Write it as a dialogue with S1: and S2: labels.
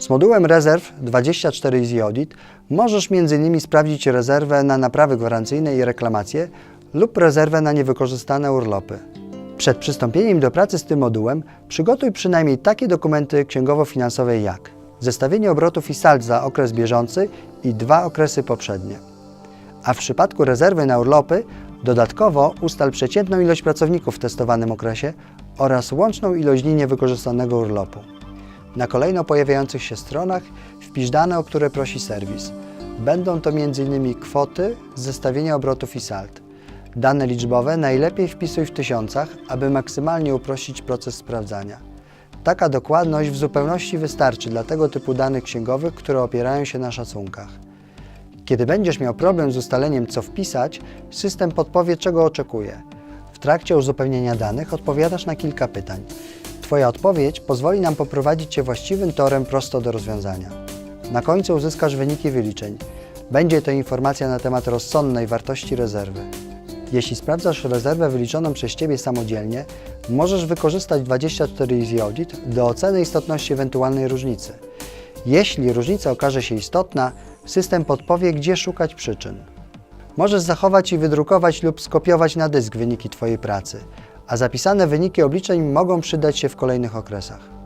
S1: Z modułem rezerw 24 Easy Audit możesz m.in. sprawdzić rezerwę na naprawy gwarancyjne i reklamacje lub rezerwę na niewykorzystane urlopy. Przed przystąpieniem do pracy z tym modułem przygotuj przynajmniej takie dokumenty księgowo-finansowe jak zestawienie obrotów i sald za okres bieżący i dwa okresy poprzednie. A w przypadku rezerwy na urlopy dodatkowo ustal przeciętną ilość pracowników w testowanym okresie oraz łączną ilość dni niewykorzystanego urlopu. Na kolejno pojawiających się stronach wpisz dane, o które prosi serwis. Będą to m.in. kwoty, zestawienie obrotów i sald. Dane liczbowe najlepiej wpisuj w tysiącach, aby maksymalnie uprościć proces sprawdzania. Taka dokładność w zupełności wystarczy dla tego typu danych księgowych, które opierają się na szacunkach. Kiedy będziesz miał problem z ustaleniem, co wpisać, system podpowie, czego oczekuje. W trakcie uzupełniania danych odpowiadasz na kilka pytań. Twoja odpowiedź pozwoli nam poprowadzić Cię właściwym torem prosto do rozwiązania. Na końcu uzyskasz wyniki wyliczeń. Będzie to informacja na temat rozsądnej wartości rezerwy. Jeśli sprawdzasz rezerwę wyliczoną przez Ciebie samodzielnie, możesz wykorzystać 24 Easy Audit do oceny istotności ewentualnej różnicy. Jeśli różnica okaże się istotna, system podpowie, gdzie szukać przyczyn. Możesz zachować i wydrukować lub skopiować na dysk wyniki Twojej pracy, a zapisane wyniki obliczeń mogą przydać się w kolejnych okresach.